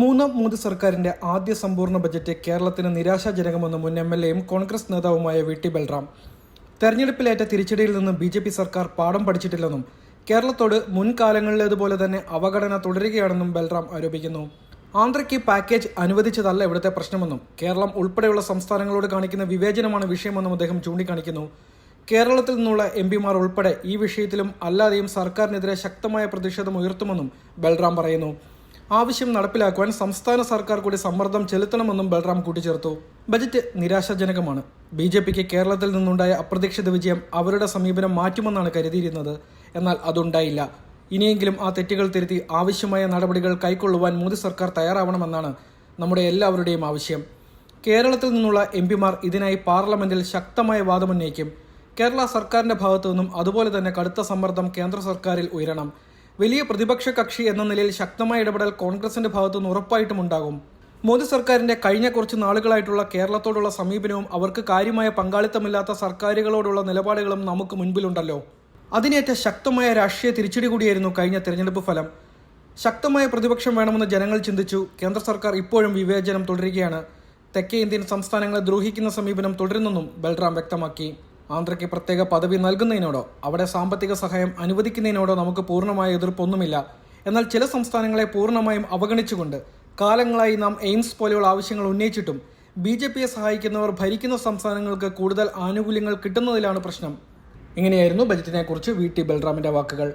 മൂന്നാം മോദി സർക്കാരിന്റെ ആദ്യ സമ്പൂർണ ബജറ്റ് കേരളത്തിന് നിരാശാജനകമെന്ന് മുൻ എം എൽ എയും കോൺഗ്രസ് നേതാവുമായ വി ടി ബൽറാം. തെരഞ്ഞെടുപ്പിലേറ്റ തിരിച്ചടിയിൽ നിന്ന് ബി ജെ പി സർക്കാർ പാഠം പഠിച്ചിട്ടില്ലെന്നും കേരളത്തോട് മുൻകാലങ്ങളിലേതുപോലെ തന്നെ അവഗണന തുടരുകയാണെന്നും ബൽറാം ആരോപിക്കുന്നു. ആന്ധ്രയ്ക്ക് പാക്കേജ് അനുവദിച്ചതല്ല ഇവിടുത്തെ പ്രശ്നമെന്നും കേരളം ഉൾപ്പെടെയുള്ള സംസ്ഥാനങ്ങളോട് കാണിക്കുന്ന വിവേചനമാണ് വിഷയമെന്നും അദ്ദേഹം ചൂണ്ടിക്കാണിക്കുന്നു. കേരളത്തിൽ നിന്നുള്ള എം പിമാർ ഉൾപ്പെടെ ഈ വിഷയത്തിലും അല്ലാതെയും സർക്കാരിനെതിരെ ശക്തമായ പ്രതിഷേധം ഉയർത്തുമെന്നും ബൽറാം പറയുന്നു. ആവശ്യം നടപ്പിലാക്കുവാൻ സംസ്ഥാന സർക്കാർ കൂടി സമ്മർദ്ദം ചെലുത്തണമെന്നും ബൽറാം കൂട്ടിച്ചേർത്തു. ബജറ്റ് നിരാശാജനകമാണ്. ബി ജെ പിക്ക് കേരളത്തിൽ നിന്നുണ്ടായ അപ്രതീക്ഷിത വിജയം അവരുടെ സമീപനം മാറ്റുമെന്നാണ് കരുതിയിരുന്നത്. എന്നാൽ അതുണ്ടായില്ല. ഇനിയെങ്കിലും ആ തെറ്റുകൾ തിരുത്തി ആവശ്യമായ നടപടികൾ കൈക്കൊള്ളുവാൻ മോദി സർക്കാർ തയ്യാറാവണമെന്നാണ് നമ്മുടെ എല്ലാവരുടെയും ആവശ്യം. കേരളത്തിൽ നിന്നുള്ള എം പിമാർ ഇതിനായി പാർലമെന്റിൽ ശക്തമായ വാദമുന്നയിക്കും. കേരള സർക്കാരിന്റെ ഭാഗത്തു നിന്നും അതുപോലെ തന്നെ കടുത്ത സമ്മർദ്ദം കേന്ദ്ര സർക്കാരിൽ ഉയരണം. വലിയ പ്രതിപക്ഷ കക്ഷി എന്ന നിലയിൽ ശക്തമായ ഇടപെടൽ കോൺഗ്രസിന്റെ ഭാഗത്തുനിന്ന് ഉറപ്പായിട്ടും ഉണ്ടാകും. മോദി സർക്കാരിന്റെ കഴിഞ്ഞ കുറച്ച് നാളുകളായിട്ടുള്ള കേരളത്തോടുള്ള സമീപനവും അവർക്ക് കാര്യമായ പങ്കാളിത്തമില്ലാത്ത സർക്കാരുകളോടുള്ള നിലപാടുകളും നമുക്ക് മുൻപിലുണ്ടല്ലോ. അതിനേറ്റ ശക്തമായ രാഷ്ട്രീയ തിരിച്ചടി കൂടിയായിരുന്നു കഴിഞ്ഞ തെരഞ്ഞെടുപ്പ് ഫലം. ശക്തമായ പ്രതിപക്ഷം വേണമെന്ന് ജനങ്ങൾ ചിന്തിച്ചു. കേന്ദ്ര സർക്കാർ ഇപ്പോഴും വിവേചനം തുടരുകയാണ്. തെക്കേ ഇന്ത്യൻ സംസ്ഥാനങ്ങളെ ദ്രോഹിക്കുന്ന സമീപനം തുടരുന്നെന്നും ബൽറാം വ്യക്തമാക്കി. ആന്ധ്രയ്ക്ക് പ്രത്യേക പദവി നൽകുന്നതിനോടോ അവിടെ സാമ്പത്തിക സഹായം അനുവദിക്കുന്നതിനോടോ നമുക്ക് പൂർണമായ എതിർപ്പൊന്നുമില്ല. എന്നാൽ ചില സംസ്ഥാനങ്ങളെ പൂർണമായും അവഗണിച്ചുകൊണ്ട് കാലങ്ങളായി നാം എയിംസ് പോലെയുള്ള ആവശ്യങ്ങൾ ഉന്നയിച്ചിട്ടും ബി ജെ പിയെ സഹായിക്കുന്നവർ ഭരിക്കുന്ന സംസ്ഥാനങ്ങൾക്ക് കൂടുതൽ ആനുകൂല്യങ്ങൾ കിട്ടുന്നതിലാണ് പ്രശ്നം. ഇങ്ങനെയായിരുന്നു ബജറ്റിനെക്കുറിച്ച് വി ടി ബൽറാമിന്റെ വാക്കുകൾ.